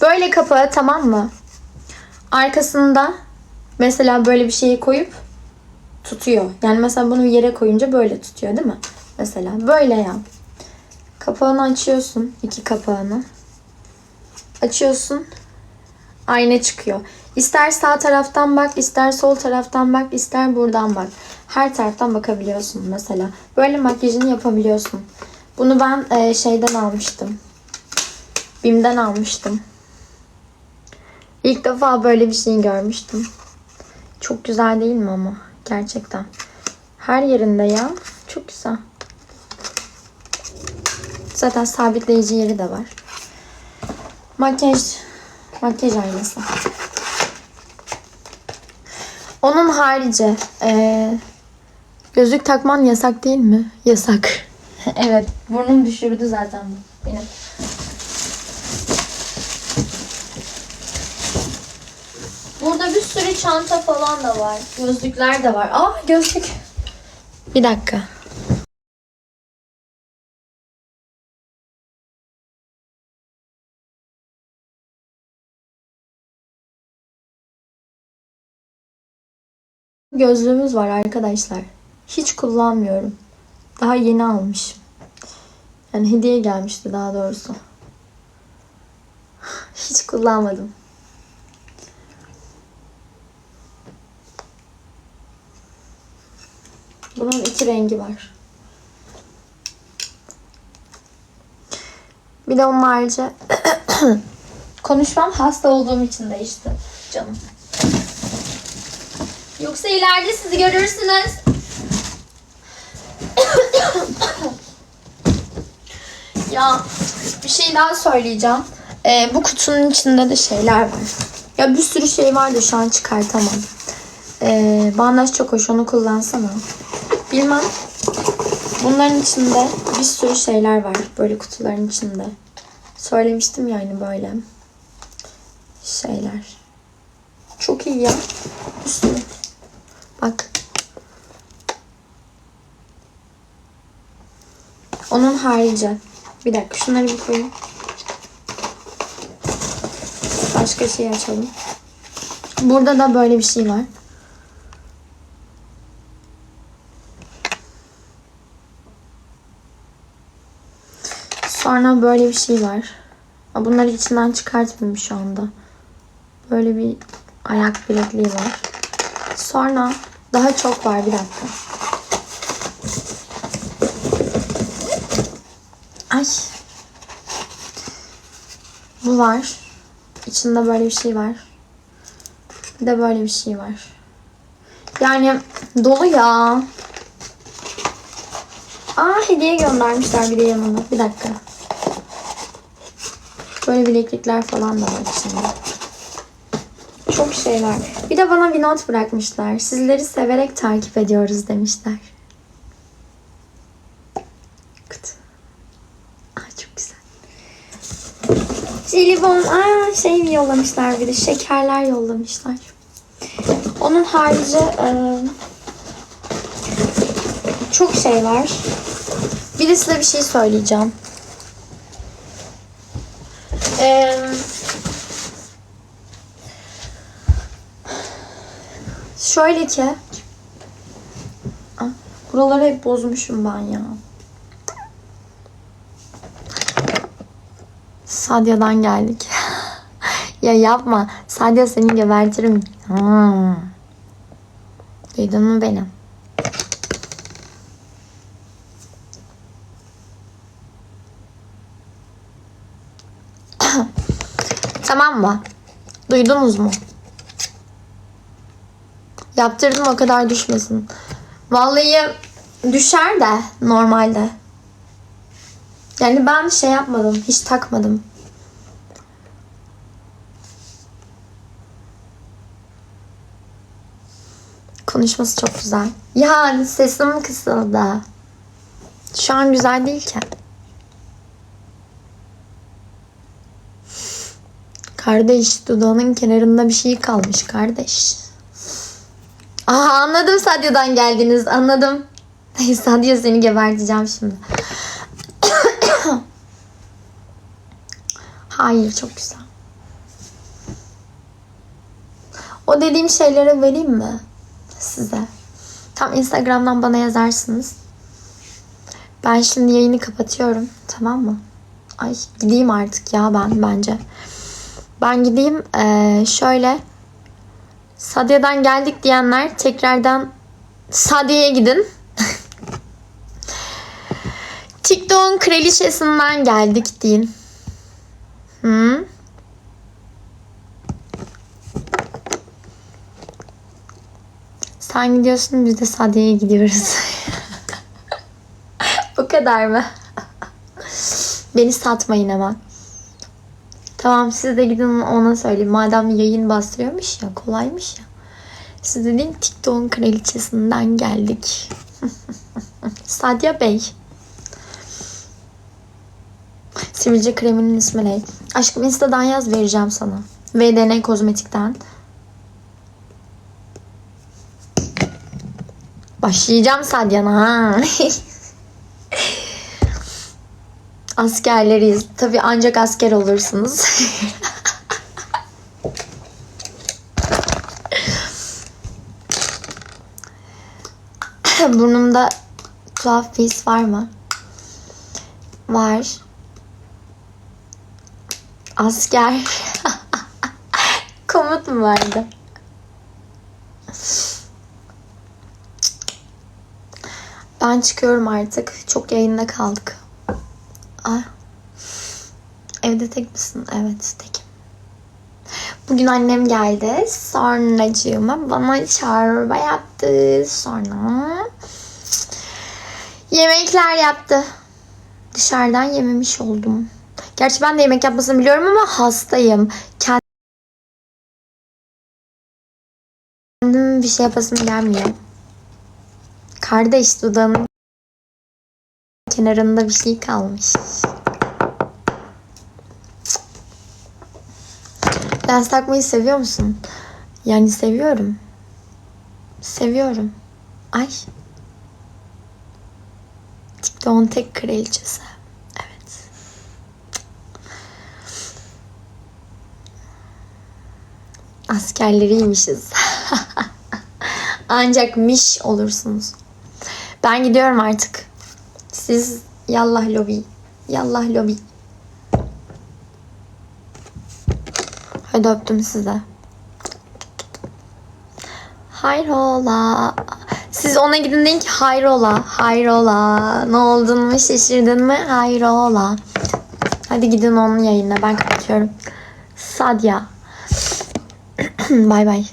Böyle kapağı tamam mı? Arkasında mesela böyle bir şeyi koyup tutuyor. Yani mesela bunu yere koyunca böyle tutuyor değil mi? Mesela böyle yap. Kapağını açıyorsun. iki kapağını. Açıyorsun. Ayna çıkıyor. İster sağ taraftan bak, ister sol taraftan bak, ister buradan bak. Her taraftan bakabiliyorsun mesela. Böyle makyajını yapabiliyorsun. Bunu ben e, şeyden almıştım. Bim'den almıştım. İlk defa böyle bir şey görmüştüm. Çok güzel değil mi ama? Gerçekten. Her yerinde ya. Çok güzel. Zaten sabitleyici yeri de var. Makyaj makyaj aynası. Onun harici eee, gözlük takman yasak değil mi? Yasak. evet. Burnum düşürdü zaten benim. Burada bir sürü çanta falan da var. Gözlükler de var. Aa gözlük. Bir dakika. Gözlüğümüz var arkadaşlar. Hiç kullanmıyorum. Daha yeni almışım. Yani hediye gelmişti daha doğrusu. Hiç kullanmadım. İki rengi var. Bir de onun harici konuşmam hasta olduğum için değişti canım. Yoksa ileride sizi görürsünüz. ya bir şey daha söyleyeceğim. Ee, bu kutunun içinde de şeyler var. Ya bir sürü şey var da şu an çıkartamam. Ee, bandaj çok hoş onu kullansana. Bilmem. Bunların içinde bir sürü şeyler var. Böyle kutuların içinde. Söylemiştim yani böyle şeyler. Çok iyi ya. Üstüne. Bak. Onun harici. Bir dakika şunları bir koyayım. Başka şey açalım. Burada da böyle bir şey var. Böyle bir şey var. Bunları içinden çıkartmayayım şu anda. Böyle bir ayak bilekliği var. Sonra daha çok var bir dakika. Ay. Bu var. İçinde böyle bir şey var. Bir de böyle bir şey var. Yani dolu ya. Aa hediye göndermişler bir de yanına. Bir dakika. Böyle bileklikler falan da var içinde. Çok şey var. Bir de bana bir not bırakmışlar. Sizleri severek takip ediyoruz demişler. Ay çok güzel. Jelibon. Aa şey yollamışlar bir de. Şekerler yollamışlar. Onun harici çok şey var. Bir de size bir şey söyleyeceğim. Eee Şöyle ki Ah, Buraları hep bozmuşum ben ya. Sadya'dan geldik. ya yapma. Sadya seni gebertirim. Hmm. Duydun mu beni? Tamam mı? Duydunuz mu? Yaptırdım o kadar düşmesin. Vallahi düşer de normalde. Yani ben şey yapmadım. Hiç takmadım. Konuşması çok güzel. Ya sesim kısıldı. Şu an güzel değil ki. Kardeş dudağının kenarında bir şey kalmış kardeş. Aa anladım Sadya'dan geldiniz anladım. Sadya seni geberteceğim şimdi. Hayır çok güzel. O dediğim şeylere vereyim mi? Size. Tam Instagram'dan bana yazarsınız. Ben şimdi yayını kapatıyorum. Tamam mı? Ay gideyim artık ya ben bence. Ben gideyim. Ee, şöyle. Sadiye'den geldik diyenler tekrardan Sadiye'ye gidin. TikTok'un kraliçesinden geldik deyin. Hı? Sen gidiyorsun biz de Sadiye'ye gidiyoruz. Bu kadar mı? Beni satmayın hemen. Tamam siz de gidin ona söyleyeyim. Madem yayın bastırıyormuş ya kolaymış ya. Siz de deyin TikTok'un kraliçesinden geldik. Sadia Bey. Sivilce kreminin ismi ne? Aşkım Insta'dan yaz vereceğim sana. VDN Kozmetik'ten. Başlayacağım Sadya'na ha. Askerleriyiz. Tabii ancak asker olursunuz. Burnumda tuhaf bir his var mı? Var. Asker. Komut mu vardı? Ben çıkıyorum artık. Çok yayında kaldık. Ah. Evde tek misin? Evet tekim. Bugün annem geldi. Sonracığıma bana çorba yaptı. Sonra yemekler yaptı. Dışarıdan yememiş oldum. Gerçi ben de yemek yapmasını biliyorum ama hastayım. Kendim bir şey yapasım gelmiyor. Kardeş dudağının kenarında bir şey kalmış. Lens takmayı seviyor musun? Yani seviyorum. Seviyorum. Ay. TikTok'un tek kraliçesi. Evet. Askerleriymişiz. Ancak miş olursunuz. Ben gidiyorum artık. Siz yallah lobi. Yallah lobi. Hadi öptüm size. Hayrola. Siz ona gidin deyin ki hayrola. Hayrola. Ne oldun mu şaşırdın mı? Hayrola. Hadi gidin onun yayınına. Ben kapatıyorum. Sadya. bay bay.